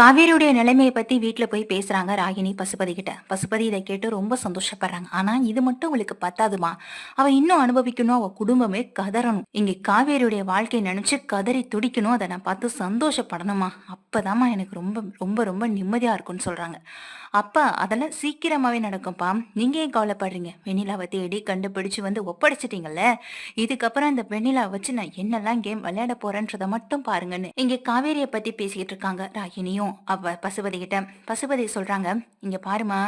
காவேரியுடைய நிலைமையை பத்தி வீட்டுல போய் பேசுறாங்க ராகினி பசுபதி கிட்ட. பசுபதி இதை கேட்டு ரொம்ப சந்தோஷப்படுறாங்க. ஆனா இது மட்டும் அவளுக்கு பத்தாதுமா. அவ இன்னும் அனுபவிக்கணும். அவ குடும்பமே கதறணும். இங்க காவேரியுடைய வாழ்க்கையை நினைச்சு கதறி துடிக்கணும். அதை நான் பார்த்து சந்தோஷப்படணுமா? அப்பதாமா எனக்கு ரொம்ப ரொம்ப ரொம்ப நிம்மதியா இருக்கும்னு சொல்றாங்க. அப்பா அதெல்லாம் சீக்கிரமாவே நடக்கும்ப்பா. நீங்க ஏன் கவலைப்படுறீங்க? வெண்ணிலாவை தேடி கண்டுபிடிச்சு வந்து ஒப்படைச்சிட்டீங்கல்ல? இதுக்கப்புறம் இந்த வெண்ணிலா வச்சு நான் என்னெல்லாம் கேம் விளையாட போறேன்றத மட்டும் பாருங்கன்னு இங்க காவேரியை பத்தி பேசிக்கிட்டு இருக்காங்க ராகினியும். அவ பசுபதி கிட்ட பசுபதி சொல்கிறாங்க இங்கே பாருமா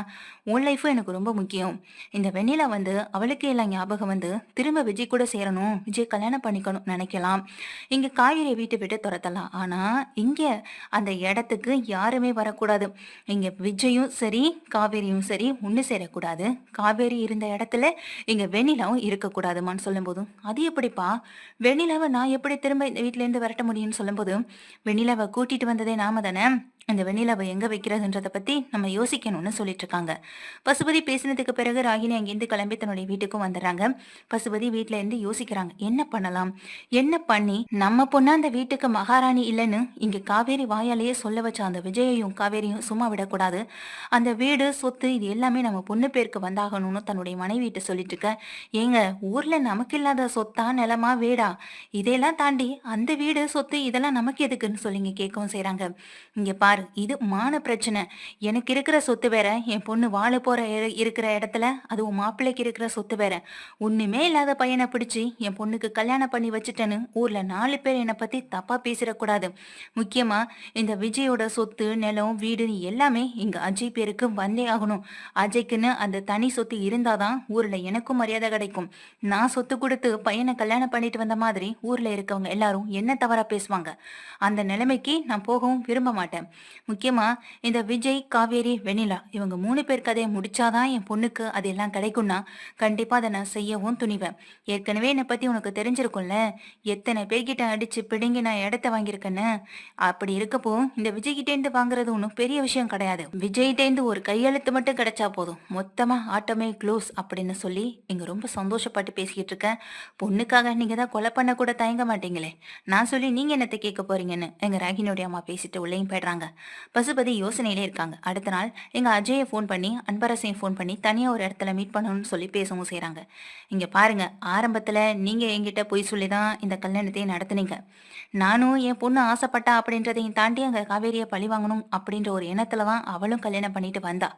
உன் லைஃபும் எனக்கு ரொம்ப முக்கியம். இந்த வெண்ணிலா வந்து அவளுக்கே எல்லாம் ஞாபகம் வந்து திரும்ப விஜய் கூட சேரணும் விஜய் கல்யாணம் பண்ணிக்கணும் நினைக்கலாம். இங்கே காவேரியை வீட்டை விட்டு துரத்தலாம். ஆனால் இங்கே அந்த இடத்துக்கு யாருமே வரக்கூடாது. இங்கே விஜயும் சரி காவேரியும் சரி ஒன்று சேரக்கூடாது. காவேரி இருந்த இடத்துல இங்கே வெண்ணிலாவும் இருக்கக்கூடாதுமான்னு சொல்லும்போதும் அது எப்படிப்பா? வெண்ணிலாவை நான் எப்படி திரும்ப இந்த வீட்டிலேருந்து விரட்ட முடியும்னு சொல்லும்போது வெண்ணிலாவை கூட்டிகிட்டு வந்ததே நாம தானே? அந்த வெண்ணிலாவை எங்க வைக்கிறதுன்றத பத்தி நம்ம யோசிக்கணும்னு சொல்லிட்டு இருக்காங்க பசுபதி பேசினதுக்கு பிறகு ராகினி அங்கிருந்து கிளம்பி தன்னுடைய வீட்டுக்கும் வந்துடுறாங்க. பசுபதி வீட்ல இருந்து யோசிக்கிறாங்க என்ன பண்ணலாம்? என்ன பண்ணி நம்ம பொண்ணா அந்த வீட்டுக்கு மகாராணி இல்லைன்னு இங்க காவேரி வாயாலேயே சொல்ல வச்ச அந்த விஜயையும் காவேரியும் சும்மா விடக்கூடாது. அந்த வீடு சொத்து இது எல்லாமே நம்ம பொண்ணு பேருக்கு வந்தாகணும்னு தன்னுடைய மனைவிட்டு சொல்லிட்டு இருக்க ஏங்க ஊர்ல நமக்கு இல்லாத சொத்தா நிலமா வீடா? இதையெல்லாம் தாண்டி அந்த வீடு சொத்து இதெல்லாம் நமக்கு எதுக்குன்னு சொல்லிங்க கேட்கவும் செய்யறாங்க இங்க பாரு இது மான பிரச்சனை. எனக்கு இருக்கிற சொத்து வேற என் பொண்ணு வாழ போற இருக்கிற இடத்துல அது உன் மாப்பிள்ளைக்கு இருக்கிற சொத்து வேற. ஒண்ணுமே இல்லாத பையனை பிடிச்சி என் பொண்ணுக்கு கல்யாணம் பண்ணி வச்சுட்டேன்னு ஊர்ல நாலு பேர் என்னை பத்தி தப்பா பேசிடக்கூடாது. முக்கியமா இந்த விஜயோட சொத்து நிலம் வீடு எல்லாமே இங்க அஜய் பேருக்கு வந்தே ஆகணும். அஜய்க்குன்னு அந்த தனி சொத்து இருந்தாதான் ஊர்ல எனக்கும் மரியாதை கிடைக்கும். நான் சொத்து கொடுத்து பையனை கல்யாணம் பண்ணிட்டு வந்த மாதிரி ஊர்ல இருக்கவங்க எல்லாரும் என்ன தவறா பேசுவாங்க? அந்த நிலைமைக்கு நான் போகவும் விரும்ப மாட்டேன். முக்கியமா இந்த விஜய் காவேரி வெண்ணிலா இவங்க மூணு பேர் கதையை முடிச்சாதான் என் பொண்ணுக்கு அது எல்லாம் கிடைக்கும்னா கண்டிப்பா அதை நான் செய்யவும் துணிவேன். ஏற்கனவே என்னை பத்தி உனக்கு தெரிஞ்சிருக்கும்ல? எத்தனை பேர்கிட்ட அடிச்சு பிடுங்கி நான் இடத்த வாங்கியிருக்கேன்னு? அப்படி இருக்கப்போ இந்த விஜய்கிட்டேருந்து வாங்குறது ஒன்றும் பெரிய விஷயம் கிடையாது. விஜய்கிட்டேருந்து ஒரு கையெழுத்து மட்டும் கிடைச்சா போதும். மொத்தமா ஆட்டமே க்ளோஸ் அப்படின்னு சொல்லி இங்க ரொம்ப சந்தோஷப்பட்டு பேசிக்கிட்டு இருக்கேன் பொண்ணுக்காக நீங்க தான் கொலை பண்ண கூட தயங்க மாட்டீங்களே. நான் சொல்லி நீங்க என்னத்தை கேட்க போறீங்கன்னு எங்க ராகினுடைய அம்மா பேசிட்டு உள்ளேயும் போயிடுறாங்க. பசுபதி யோசனையிலே இருக்காங்க. அடுத்த நாள் எங்க அஜயை ஃபோன் பண்ணி அன்பரசையும் ஃபோன் பண்ணி தனியா ஒரு இடத்துல மீட் பண்ணணும்னு சொல்லி பேசவும் செய்கிறாங்க இங்க பாருங்க ஆரம்பத்துல நீங்க என்கிட்ட பொய் சொல்லி தான் இந்த கல்யாணத்தையும் நடத்துனீங்க. நானும் என் பொண்ணு ஆசைப்பட்டா அப்படின்றதையும் தாண்டி அங்க காவேரியை பழி வாங்கணும் அப்படின்ற ஒரு எண்ணத்துல தான் அவளும் கல்யாணம் பண்ணிட்டு வந்தா.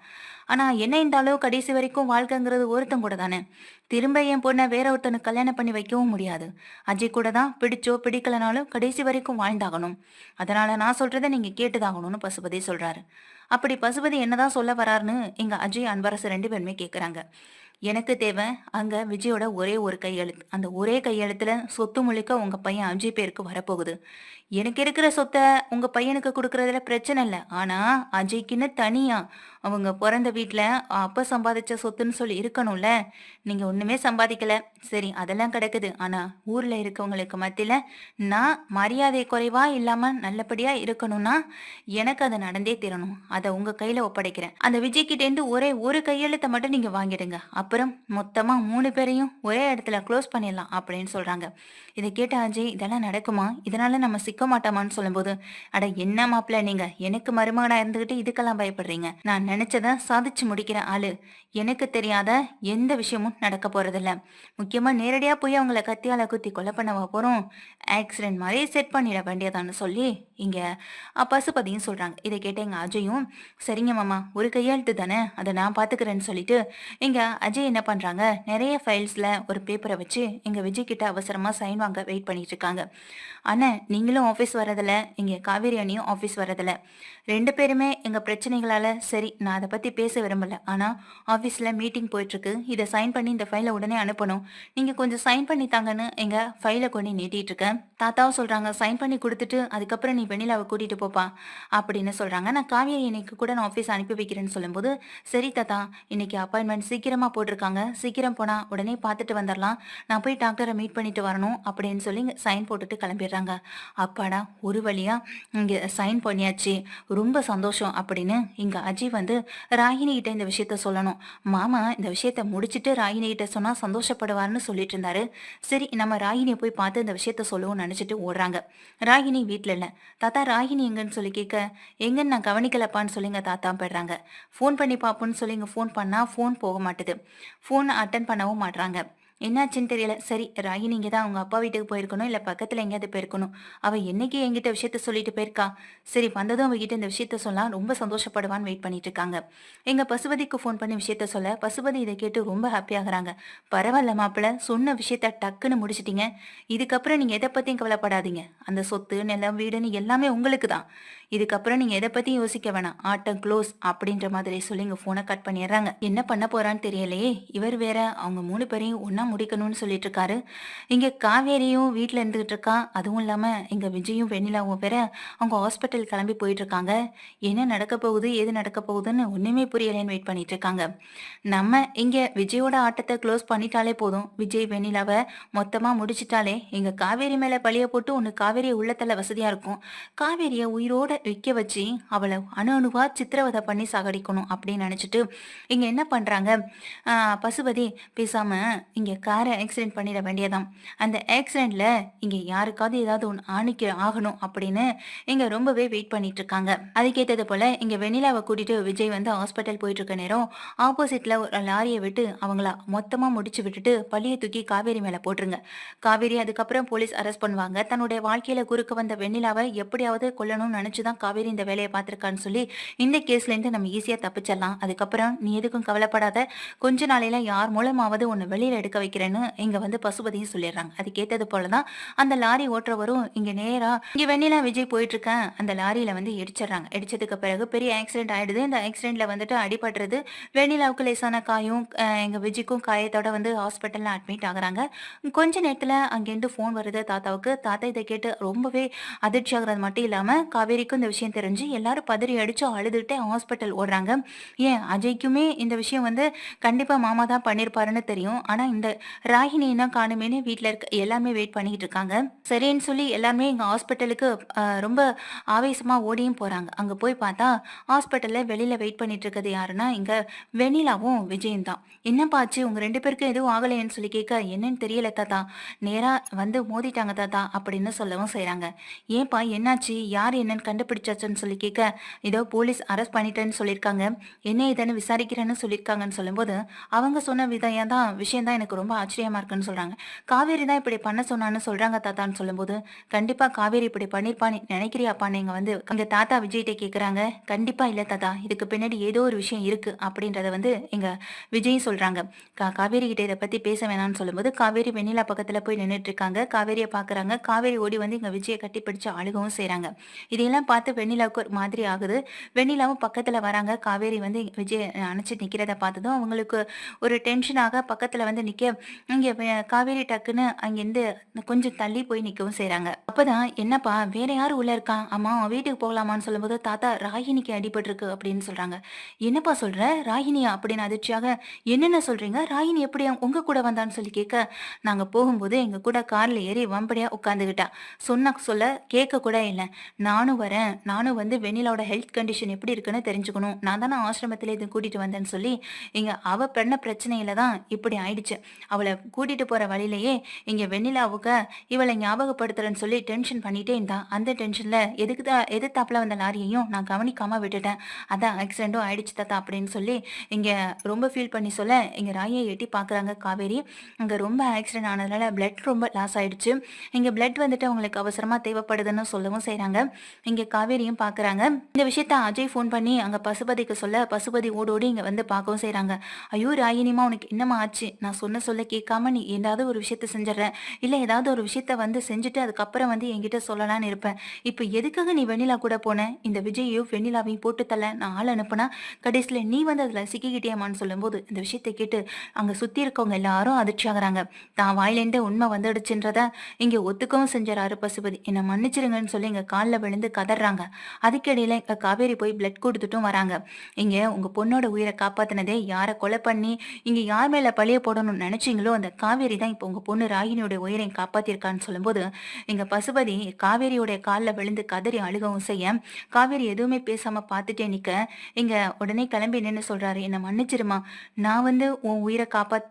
ஆனா என்ன இருந்தாலும் கடைசி வரைக்கும் வாழ்க்கைங்கிறது ஒருத்தன் கூட தானே. திரும்ப என் பொண்ணை வேற ஒருத்தனுக்கு கல்யாணம் பண்ணி வைக்கவும் முடியாது. அஜய் கூட தான் பிடிச்சோ பிடிக்கலனாலும் கடைசி வரைக்கும் வாழ்ந்தாகணும். அதனால நான் சொல்றதை நீங்க கேட்டுதாகணும்னு பசுபதி சொல்றாரு. அப்படி பசுபதி என்னதான் சொல்ல வராருன்னு எங்க அஜய் அன்பரசு ரெண்டு பேருமே கேக்குறாங்க. எனக்கு தேவை அங்க விஜயோட ஒரே ஒரு கையெழுத்து. அந்த ஒரே கையெழுத்துல சொத்து முழுக்க உங்க பையன் அஜய் பேருக்கு வரப்போகுது. எனக்கு இருக்கிற சொத்தை உங்க பையனுக்கு கொடுக்கறதுல பிரச்சனை இல்லை. ஆனா அஜய்க்குன்னு தனியா அவங்க பிறந்த வீட்டில் அப்போ சம்பாதிச்ச சொத்துன்னு சொல்லி இருக்கணும்ல. நீங்கள் ஒன்றுமே சம்பாதிக்கல. சரி அதெல்லாம் கிடக்குது. ஆனால் ஊரில் இருக்கவங்களுக்கு மத்தியில் நான் மரியாதை குறைவா இல்லாமல் நல்லபடியாக இருக்கணும்னா எனக்கு அது நடந்தே தீரணும். அதை உங்கள் கையில் ஒப்படைக்கிறேன். அந்த விஜய்கிட்டேருந்து ஒரே ஒரு கையெழுத்தை மட்டும் நீங்கள் வாங்கிடுங்க. அப்புறம் மொத்தமாக மூணு பேரையும் ஒரே இடத்துல க்ளோஸ் பண்ணிடலாம் அப்படின்னு சொல்கிறாங்க இதை கேட்ட அஜய் இதெல்லாம் நடக்குமா? இதனால நம்ம சிக்க மாட்டோமான்னு சொல்லும்போது அட என்ன மாப்பிள்ள நீங்கள் எனக்கு மருமகனாக இருந்துக்கிட்டு இதுக்கெல்லாம் பயப்படுறீங்க. நான் நினைச்சதை சாதிச்சு முடிக்கிற ஆளு. எனக்கு தெரியாத எந்த விஷயமும் நடக்க போறதில்ல. முக்கியமா நேரடியா போய் அவங்கள கத்தியால குத்தி கொலை பண்ணவா போறோம். ஆக்சிடென்ட் மாதிரி செட் பண்ணிட வேண்டியதான்னு சொல்லி இங்க பசுபதியும் சொல்றாங்க. இதை கேட்ட எங்க அஜயும் சரிங்க மாமா ஒரு கையெழுத்து தானே? அதை நான் பாத்துக்கிறேன்னு சொல்லிட்டு இங்க அஜய் என்ன பண்றாங்க? நிறைய ஃபைல்ஸ்ல ஒரு பேப்பரை வச்சு எங்க விஜய் கிட்ட அவசரமா சைன் வாங்க வெயிட் பண்ணிட்டு இருக்காங்க. ஆனால் நீங்களும் ஆஃபீஸ் வரதில்ல இங்கே காவேரி அண்ணியும் ஆஃபீஸ் வரதில்ல ரெண்டு பேருமே எங்கள் பிரச்சனைகளால் சரி நான் அதை பற்றி பேச விரும்பலை. ஆனால் ஆஃபீஸில் மீட்டிங் போயிட்டுருக்கு. இதை சைன் பண்ணி இந்த ஃபைலை உடனே அனுப்பணும். நீங்கள் கொஞ்சம் சைன் பண்ணி தாங்கன்னு எங்கள் ஃபைலை கொண்டு நீட்டிகிட்ருக்கேன் இருக்கேன் தாத்தாவும் சொல்கிறாங்க சைன் பண்ணி கொடுத்துட்டு அதுக்கப்புறம் நீ வெண்ணிலாவை கூட்டிகிட்டு போப்பா அப்படின்னு சொல்கிறாங்க நான் காவேரி இன்னைக்கு கூட நான் ஆஃபீஸ் அனுப்பி வைக்கிறேன்னு சொல்லும்போது சரி தாத்தா இன்னைக்கு அப்பாயின்மெண்ட் சீக்கிரமாக போட்டிருக்காங்க. சீக்கிரம் போனால் உடனே பார்த்துட்டு வந்துடலாம் நான் போய் டாக்டரை மீட் பண்ணிட்டு வரணும் அப்படின்னு சொல்லி சைன் போட்டுட்டு கிளம்பிடுறாங்க அப்பாடா ஒரு வழியா இங்க சைன் பண்ணியாச்சு. ரொம்ப சந்தோஷம் அப்படின்னு இங்க அஜய் வந்து ராகினி கிட்ட இந்த விஷயத்த சொல்லணும். மாமா இந்த விஷயத்த முடிச்சிட்டு ராகினி கிட்ட சொன்னா சந்தோஷப்படுவார்னு சொல்லிட்டு இருந்தாரு. சரி நம்ம ராகினியை போய் பார்த்து இந்த விஷயத்த சொல்லுவோம்னு நினைச்சிட்டு ஓடுறாங்க. ராகினி வீட்டில் இல்ல. தாத்தா ராகினி எங்கன்னு சொல்லி கேட்க எங்கன்னு நான் கவனிக்கலப்பான்னு சொல்லிங்க தாத்தா போயிடுறாங்க ஃபோன் பண்ணி பார்ப்போன்னு சொல்லி இங்க ஃபோன் பண்ணா ஃபோன் போக மாட்டுது. ஃபோன் அட்டன் பண்ணவும் மாட்டுறாங்க என்னாச்சுன்னு தெரியல. சரி ராகினி இங்கே தான் அவங்க அப்பா வீட்டுக்கு போயிருக்கணும் இல்லை பக்கத்தில் எங்கேயாவது போயிருக்கணும். அவள் என்னைக்கு என்கிட்ட விஷயத்த சொல்லிட்டு போயிருக்கா? சரி வந்ததும் அவகிட்ட இந்த விஷயத்த சொல்லலாம் ரொம்ப சந்தோஷப்படுவான்னு வெயிட் பண்ணிட்டு இருக்காங்க. எங்கள் பசுபதிக்கு ஃபோன் பண்ணி விஷயத்த சொல்ல பசுபதி இதை கேட்டு ரொம்ப ஹாப்பி ஆகுறாங்க. பரவாயில்ல மாப்பிள்ள சொன்ன விஷயத்த டக்குன்னு முடிச்சிட்டீங்க. இதுக்கப்புறம் நீங்கள் எதை பற்றியும் கவலைப்படாதீங்க. அந்த சொத்து நிலம் வீடுன்னு எல்லாமே உங்களுக்கு தான். இதுக்கப்புறம் நீங்கள் எதை பத்தி யோசிக்க வேணாம். ஆட்டம் க்ளோஸ் அப்படின்ற மாதிரி சொல்லி இங்கே ஃபோனை கட் பண்ணிடுறாங்க. என்ன பண்ண போறான்னு தெரியலையே இவர் வேற அவங்க மூணு பேரையும் ஒன்றா முடிக்கணும்னு சொல்லிட்டு இருக்காரு. இங்கே காவேரியும் வீட்டில் இருந்துகிட்டு இருக்கா. அதுவும் இல்லாமல் இங்கே விஜயும் வெண்ணிலாவும் வேற அவங்க ஹாஸ்பிட்டல் கிளம்பி போயிட்டு இருக்காங்க. என்ன நடக்க போகுது எது நடக்க போகுதுன்னு ஒன்றுமே புரியலைன்னு வெயிட் பண்ணிட்டு இருக்காங்க. நம்ம இங்கே விஜயோட ஆட்டத்தை க்ளோஸ் பண்ணிட்டாலே போதும். விஜய் வெண்ணிலாவை மொத்தமாக முடிச்சிட்டாலே இங்கே காவேரி மேலே பழிய போட்டு ஒன்று காவேரி உள்ளத்தில் வசதியாக இருக்கும். காவேரியை உயிரோட விற்க வச்சு அவளை அணு அணுவா சித்திரவதை பண்ணி சாகடிக்கணும் அப்படின்னு நினச்சிட்டு இங்கே என்ன பண்ணுறாங்க பசுபதி பேசாம இங்கே காரை ஆக்சிடென்ட் பண்ணிட வேண்டியதான் அந்த ஆக்சிடெண்ட்டில் இங்கே யாருக்காவது ஏதாவது ஒன்று ஆணிக்க ஆகணும் அப்படின்னு இங்கே ரொம்பவே வெயிட் பண்ணிட்டு இருக்காங்க. அதுக்கேற்றது போல இங்கே வெண்ணிலாவை கூட்டிட்டு விஜய் வந்து ஹாஸ்பிட்டல் போயிட்டு இருக்க நேரம் ஆப்போசிட்ல ஒரு லாரியை விட்டு அவங்கள மொத்தமாக முடிச்சு விட்டுட்டு பழியை தூக்கி காவேரி மேலே போட்டுருங்க. காவேரி அதுக்கப்புறம் போலீஸ் அரெஸ்ட் பண்ணுவாங்க. தன்னுடைய வாழ்க்கையில குறுக்க வந்த வெண்ணிலாவை எப்படியாவது கொல்லணும்னு நினச்சி தான் காவேரி இந்த வேலையை பார்த்துருக்கான்னு சொல்லி இந்த கேஸ்லேருந்து நம்ம ஈஸியாக தப்பிச்சிடலாம். அதுக்கப்புறம் நீ எதுக்கும் கவலைப்படாத. கொஞ்ச நாளையில யார் மூலமாவது உன்னை வெளியில் எடுக்க வைக்கிறேன்னு இங்கே வந்து பசுபதியும் சொல்லிடுறாங்க. அதுக்கேற்றது போல தான் அந்த லாரி ஓட்டுறவரும் இங்கே நேராக இங்கே வெண்ணிலா விஜய் போயிட்டுருக்கேன். அந்த லாரியில் வந்து இடிச்சிடுறாங்க. இடிச்சதுக்கு பிறகு பெரிய ஆக்சிடென்ட் ஆகிடுது இந்த ஆக்சிடென்ட்டில் வந்துட்டு அடிபடுறது வெண்ணிலாவுக்கு லேசான காயும். எங்கள் விஜய்க்கும் காயத்தோட வந்து ஹாஸ்பிட்டலில் அட்மிட் ஆகுறாங்க. கொஞ்ச நேரத்தில் அங்கேருந்து ஃபோன் வருது தாத்தாவுக்கு. தாத்தா இதை கேட்டு ரொம்பவே அதிர்ச்சி ஆகுறது மட்டும் இல்லாமல் காவேரிக்கு அஜய்க்கு இந்த விஷயம் தெரிஞ்சு எல்லாரும் பதறி அடிச்சு அழுதுகிட்டே ஹாஸ்பிட்டல் ஓடுறாங்க. ஏன்? அஜய்க்குமே இந்த விஷயம் வந்து கண்டிப்பாக மாமா தான் பண்ணியிருப்பாருன்னு தெரியும். ஆனால் இந்த ராகினி என்ன காணுமேனு வீட்டில் இருக்க எல்லாமே வெயிட் பண்ணிட்டு இருக்காங்க. சரின்னு சொல்லி எல்லாருமே இங்க ஹாஸ்பிட்டலுக்கு ரொம்ப ஆவேசமாக ஓடியும் போகிறாங்க அங்கே போய் பார்த்தா ஹாஸ்பிட்டலில் வெளியில் வெயிட் பண்ணிட்டு இருக்கிறது யாருன்னா இங்கே வெண்ணிலாவும் விஜயும் தான். என்னப்பா ஆச்சு? உங்கள் ரெண்டு பேருக்கும் எதுவும் ஆகலைன்னு சொல்லி கேட்க என்னன்னு தெரியல தாத்தா. நேராக வந்து மோதிட்டாங்க தாத்தா அப்படின்னு சொல்லவும் செய்கிறாங்க ஏன்பா என்னாச்சு? யார் என்னன்னு கண்டு கண்டுபிடிச்சாச்சுன்னு சொல்லி கேட்க ஏதோ போலீஸ் அரெஸ்ட் பண்ணிட்டேன்னு சொல்லியிருக்காங்க. என்ன இதன்னு விசாரிக்கிறேன்னு சொல்லியிருக்காங்கன்னு சொல்லும்போது அவங்க சொன்ன விதையாக தான் விஷயம் தான் எனக்கு ரொம்ப ஆச்சரியமா இருக்குன்னு சொல்றாங்க. காவேரி தான் இப்படி பண்ண சொன்னான்னு சொல்றாங்க தாத்தான்னு சொல்லும்போது கண்டிப்பா காவேரி இப்படி பண்ணிருப்பான்னு நினைக்கிறியாப்பா நீங்க வந்து எங்க தாத்தா விஜய்கிட்ட கேக்குறாங்க. கண்டிப்பா இல்ல தாத்தா இதுக்கு பின்னாடி ஏதோ ஒரு விஷயம் இருக்கு. அப்படின்றத வந்து எங்க விஜயும் சொல்றாங்க. கா காவேரி கிட்ட இதை பத்தி பேச வேணாம்னு சொல்லும்போது காவேரி வெண்ணிலா பக்கத்துல போய் நின்றுட்டு இருக்காங்க. காவேரியை பாக்குறாங்க. காவேரி ஓடி வந்து எங்க விஜயை கட்டி பிடிச்சு அழுகவும் செய்கிறாங்க இதையெல்லாம் பார்த்து வெண்ணிலாவுக்கு ஒரு மாதிரி ஆகுது. வெண்ணிலாவும் பக்கத்தில் வராங்க. காவேரி வந்து விஜய் அணைச்சி நிற்கிறத பார்த்ததும் அவங்களுக்கு ஒரு டென்ஷனாக பக்கத்தில் வந்து நிற்க இங்கே காவேரி டக்குன்னு அங்கேருந்து கொஞ்சம் தள்ளி போய் நிற்கவும் செய்கிறாங்க அப்போதான் என்னப்பா வேற யாரும் உள்ள இருக்கா? அம்மா அவன் வீட்டுக்கு போகலாமான்னு சொல்லும்போது தாத்தா ராகினிக்கு அடிபட்டிருக்கு அப்படின்னு சொல்கிறாங்க என்னப்பா சொல்கிற ராகினியா அப்படின்னு அதிர்ச்சியாக என்னென்ன சொல்கிறீங்க ராகினி எப்படி உங்கள் கூட வந்தான்னு சொல்லி கேட்க நாங்கள் போகும்போது எங்கள் கூட காரில் ஏறி வம்படியாக உட்காந்துக்கிட்டா. சொன்ன சொல்ல கேட்க கூட இல்லை. நானும் வரேன். நானும் வந்து வெண்ணிலாவோட ஹெல்த் கண்டிஷன் எப்படி இருக்குன்னு தெரிஞ்சுக்கணும். நான் தானே ஆசிரமத்தில் இது கூட்டிட்டு வந்தேன்னு சொல்லி இங்கே அவ பண்ண பிரச்சனையில தான் இப்படி ஆயிடுச்சு. அவளை கூட்டிட்டு போற வழியிலேயே இங்கே வெண்ணிலாவுக்கு இவளை ஞாபகப்படுத்துறேன்னு சொல்லி டென்ஷன் பண்ணிட்டே இருந்தா. அந்த டென்ஷன்ல எதுக்கு தான் எதிர்த்தாப்புல வந்த லாரியையும் நான் கவனிக்காம விட்டுட்டேன். அதான் ஆக்சிடென்ட்டும் ஆயிடுச்சு தாத்தா அப்படின்னு சொல்லி இங்க ரொம்ப ஃபீல் பண்ணி சொல்ல இங்க ராயை எட்டி பாக்குறாங்க காவேரி. அங்க ரொம்ப ஆக்சிடென்ட் ஆனதுனால பிளட் ரொம்ப லாஸ் ஆயிடுச்சு. இங்க பிளட் வந்துட்டு அவங்களுக்கு அவசரமா தேவைப்படுதுன்னு சொல்லவும் செய்கிறாங்க இங்க காவேரியும் பாக்குறாங்க. இந்த விஷயத்த அஜய் ஃபோன் பண்ணி அங்க பசுபதிக்கு சொல்ல பசுபதி ஓடோடி இங்க வந்து பார்க்கவும் செய்யறாங்க ஐயோ ராயினிமா உனக்கு என்னம்மா ஆச்சு? நான் சொன்ன சொல்ல கேட்காம நீ ஏதாவது ஒரு விஷயத்த செஞ்சிடறேன் இல்ல ஏதாவது ஒரு விஷயத்த வந்து செஞ்சுட்டு அதுக்கப்புறம் வந்து என்கிட்ட சொல்லலாம்னு இருப்பேன். இப்போ எதுக்காக நீ வெண்ணிலா கூட போன? இந்த விஜயையும் வெண்ணிலாவையும் போட்டு தள்ள நான் ஆள் அனுப்புனா? கடைசியில நீ வந்து அதுல சிக்கிக்கிட்டியாமான்னு சொல்லும்போது இந்த விஷயத்தை கேட்டு அங்க சுத்தி இருக்கவங்க எல்லாரும் அதிர்ச்சி ஆகுறாங்க. தான் வாயிலேருந்து உண்மை வந்துடுச்சுன்றத இங்க ஒத்துக்கவும் செஞ்சாரு பசுபதி. என்னை மன்னிச்சிருங்கன்னு சொல்லி எங்க காலில் விழுந்து கதற வந்துடுறாங்க அதுக்கிடையில இங்க காவேரி போய் பிளட் கொடுத்துட்டும் வராங்க. இங்க உங்க பொண்ணோட உயிரை காப்பாத்தினதே யாரை கொலை பண்ணி இங்க யார் மேல பழிய போடணும்னு நினைச்சீங்களோ அந்த காவேரி தான் இப்போ உங்க பொண்ணு ராகினியோட உயிரை காப்பாத்திருக்கான்னு சொல்லும்போது எங்க பசுபதி காவேரியோடைய காலில் விழுந்து கதறி அழுகவும் செய்ய காவேரி எதுவுமே பேசாம பார்த்துட்டே நிக்க இங்க உடனே கிளம்பி நின்று சொல்றாரு என்ன மன்னிச்சிருமா? நான் வந்து உன் உயிரை காப்பாத்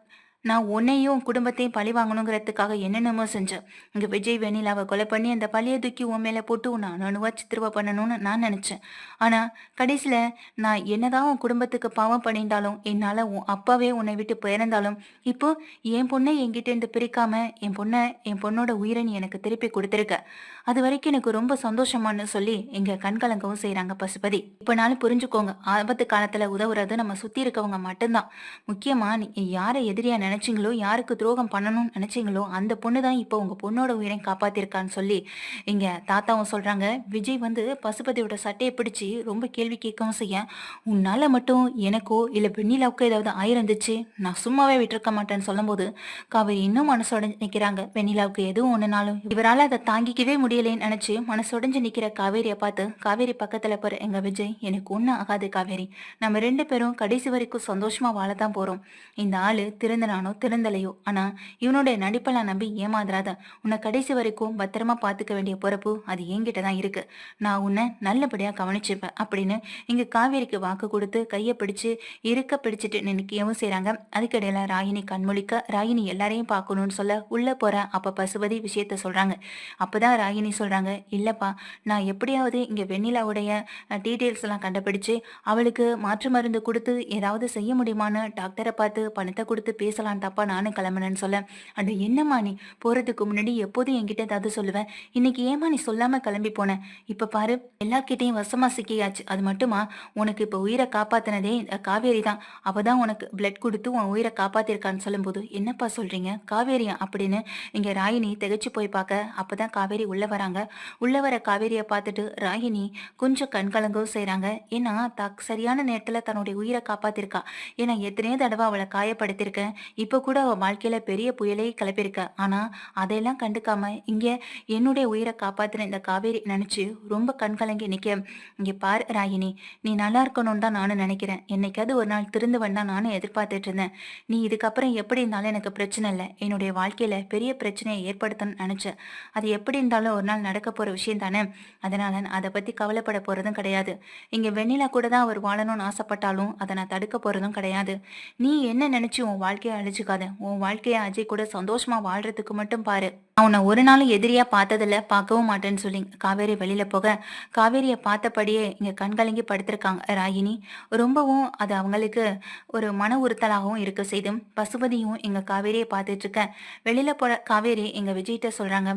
நான் உன்னையும் குடும்பத்தையும் பழி வாங்கணுங்கிறதுக்காக என்னென்னமோ செஞ்சேன். இங்க விஜய் வெண்ணிலாவை கொலை பண்ணி அந்த பழிய தூக்கி உன் மேல போட்டு உன்னை அணுவா சித்திரவ பண்ணணும்னு நான் நினைச்சேன். ஆனா கடைசியில நான் என்னதான் உன் குடும்பத்துக்கு பாவம் பண்ணிட்டாலும் என்னால உன் அப்பாவே உன்னை விட்டு பிறந்தாலும் இப்போ என் பொண்ணை என்கிட்ட இருந்து பிரிக்காம என் பொண்ணை என் பொண்ணோட உயிரை நீ எனக்கு திருப்பி கொடுத்துருக்க. அது வரைக்கும் எனக்கு ரொம்ப சந்தோஷமான்னு சொல்லி எங்க கண்கலங்கவும் செய்கிறாங்க பசுபதி. இப்பனாலும் புரிஞ்சுக்கோங்க ஆபத்து காலத்துல உதவுறது நம்ம சுத்தி இருக்கவங்க மட்டும்தான். முக்கியமா நீ யாரை எதிரியா நினைச்சீங்களோ? யாருக்கு துரோகம் பண்ணணும்னு நினைச்சீங்களோ? அந்த பொண்ணு தான் இப்போ உங்க பொண்ணோட உயிரை காப்பாத்திருக்கான்னு சொல்லி இங்க தாத்தாவும் சொல்றாங்க. விஜய் வந்து பசுபதியோட சட்டையை பிடிச்சி ரொம்ப கேள்வி கேட்கவும் செய்ய உன்னால மட்டும் எனக்கோ இல்ல வெண்ணிலாவுக்கோ ஏதாவது ஆயிருந்துச்சு நான் சும்மாவே விட்டிருக்க மாட்டேன்னு சொல்லும்போது காவேரி இன்னும் மனசோட நிக்கிறாங்க. வெண்ணிலாவுக்கு எதுவும் ஒண்ணுனாலும் இவரால அதை தாங்கிக்கவே முடியலைன்னு நினைச்சு மனசொடைஞ்சு நிக்கிற காவேரியை பார்த்து காவேரி பக்கத்துல போற எங்க விஜய் எனக்கு ஒன்றும் ஆகாது காவேரி. நம்ம ரெண்டு பேரும் கடைசி வரைக்கும் சந்தோஷமா வாழத்தான் போறோம். இந்த ஆளு திருந்தனானோ திருந்தலையோ ஆனா இவனுடைய நடிப்பெல்லாம் நம்பி ஏமாதுறாத உன்னை கடைசி வரைக்கும் பத்திரமா பாத்துக்க வேண்டிய பொறுப்பு அது என்கிட்ட தான் இருக்கு. நான் உன்னை நல்லபடியா கவனிச்சுப்பேன் அப்படின்னு இங்க காவேரிக்கு வாக்கு கொடுத்து கையை பிடிச்சு இருக்க பிடிச்சிட்டு நினைக்கவும் செய்யறாங்க அதுக்கிடையில ராகினி கண்மொழிக்க ராகினி எல்லாரையும் பார்க்கணும்னு சொல்ல உள்ள போற அப்ப பசுபதி விஷயத்த சொல்றாங்க. அப்பதான் ராகினி சொல்றாங்க இல்லப்பா நான் எப்படியாவது இங்க வெண்ணிலாவுடைய டீட்டெயில்ஸ் எல்லாம் கண்டுபிடிச்சு அவளுக்கு மாற்று மருந்து கொடுத்து ஏதாவது செய்ய முடியுமான்னு டாக்டரை பார்த்து பணத்தை கொடுத்து பேசலாம் தப்பா நானும் கிளம்புனேன்னு சொல்ல அட என்னம்மா நீ? போறதுக்கு முன்னாடி எப்போதும் என்கிட்ட ஏதாவது சொல்லுவேன் இன்னைக்கு ஏமா நீ சொல்லாம கிளம்பி போன? இப்ப பாரு எல்லார்கிட்டையும் வசமா சிக்கியாச்சு. அது மட்டுமா உனக்கு இப்ப உயிரை காப்பாத்தினதே காவேரி தான். அவ தான் உனக்கு பிளட் கொடுத்து உன் உயிரை காப்பாத்திருக்கான்னு சொல்லும்போது என்னப்பா சொல்றீங்க? காவேரியா அப்படின்னு இங்க ராகினி திகச்சு போய் பார்க்க அப்பதான் காவேரி உள்ள வராங்க. உள்ள வர காவேரியை பார்த்துட்டு ராகினி கொஞ்சம் கண்கலங்கவும் செய்யறாங்க ஏன்னா சரியான நேரத்துல தன்னுடைய உயிரை காப்பாத்திருக்கா. ஏன்னா எத்தனையோ தடவை அவளை காயப்படுத்திருக்கேன். இப்போ கூட அவள் வாழ்க்கையில பெரிய புயலை கிளப்பியிருக்க. ஆனா அதையெல்லாம் கண்டுக்காம இங்க என்னுடைய உயிரை காப்பாத்தின இந்த காவேரி நினைச்சு ரொம்ப கண்கலங்கி நிக்க இங்க பார் ராகினி நீ நல்லா இருக்கணும்னு தான் நானும் நினைக்கிறேன். என்னைக்காவது ஒரு நாள் திருந்து வந்தா நானும் எதிர்பார்த்துட்டு இருந்தேன். நீ இதுக்கப்புறம் எப்படி இருந்தாலும் எனக்கு பிரச்சனை இல்லை. என்னுடைய வாழ்க்கையில பெரிய பிரச்சனையை ஏற்படுத்தணும்னு நினைச்சேன். அது எப்படி இருந்தாலும் ஒரு நாள் நடக்க போற விஷயம் தானே. அதனால நான் அதை பத்தி கவலைப்பட போறதும் கிடையாது. இங்க வெண்ணிலா கூட தான் அவர் வாழணும்னு ஆசைப்பட்டாலும் அதை நான் தடுக்க போறதும் கிடையாது. நீ என்ன நினைச்சு உன் வாழ்க்கையை அழிச்சுக்காத. உன் வாழ்க்கையை அஜய் கூட சந்தோஷமா வாழ்றதுக்கு மட்டும் பாரு. நான் ஒரு நாளும் எதிரியா பார்த்ததில்ல பார்க்கவும் மாட்டேன்னு சொல்லி காவேரி வெளியில போக காவேரியை பார்த்தபடியே இங்க கண்கலங்கி படுத்திருக்காங்க ராகினி. ரொம்பவும் அது அவங்களுக்கு ஒரு மன உறுத்தலாகவும் இருக்க செய்தும் பசுபதியும் எங்க காவேரியை பார்த்துட்டு இருக்க. வெளியில போற காவேரி எங்க விஜய்கிட்ட சொல்றாங்க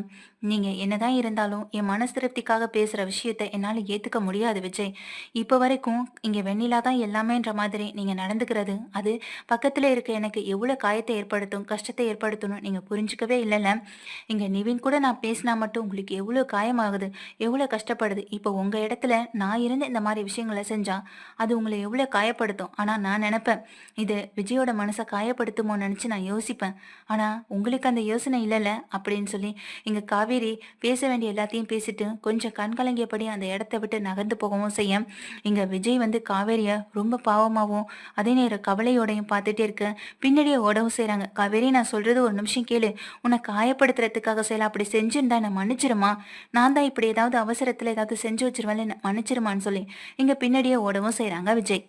நீங்க என்னதான் இருந்தாலும் என் மன திருப்திக்காக பேசுற விஷயத்த என்னால ஏத்துக்க முடியாது விஜய். இப்போ வரைக்கும் இங்க வெண்ணிலா தான் எல்லாமேன்ற மாதிரி நீங்க நடந்துக்கிறது அது பக்கத்துல இருக்க எனக்கு எவ்வளவு காயத்தை ஏற்படுத்தும் கஷ்டத்தை ஏற்படுத்தணும். நீங்க புரிஞ்சுக்கவே இல்லைல்ல. இங்க நிவின் கூட நான் பேசினா மட்டும் உங்களுக்கு எவ்வளவு காயமாகுது எவ்வளவு கஷ்டப்படுது. இப்போ உங்க இடத்துல நான் இருந்து இந்த மாதிரி விஷயங்களை செஞ்சா அது உங்களை எவ்வளவு காயப்படுத்தும். ஆனா நான் நினைப்பேன் இது விஜயோட மனசை காயப்படுத்துமோ நினைச்சு நான் யோசிப்பேன். ஆனா உங்களுக்கு அந்த யோசனை இல்லைல்ல? அப்படின்னு சொல்லி இங்க காவேரி பேச வேண்டிய எல்லாத்தையும் பேசிட்டு கொஞ்சம் கண்கலங்கியபடி அந்த இடத்த விட்டு நகர்ந்து போகவும் செய்ய. இங்க விஜய் வந்து காவேரிய ரொம்ப பாவமாகவும் அதே நேரம் கவலையோடையும் பார்த்துட்டே இருக்க. பின்னாடியே ஓடவும் செய்றாங்க. காவேரி நான் சொல்றது ஒரு நிமிஷம் கேளு. உன்னை காயப்படுத்துறதுக்காக செய்யல. அப்படி செஞ்சிருந்தா என்ன மன்னிச்சிருமா? நான் தான் இப்படி ஏதாவது அவசரத்துல ஏதாவது செஞ்சு வச்சிருவேன் மன்னிச்சிருமான்னு சொல்லி. இங்க பின்னாடியே ஓடவும் செய்கிறாங்க விஜய்.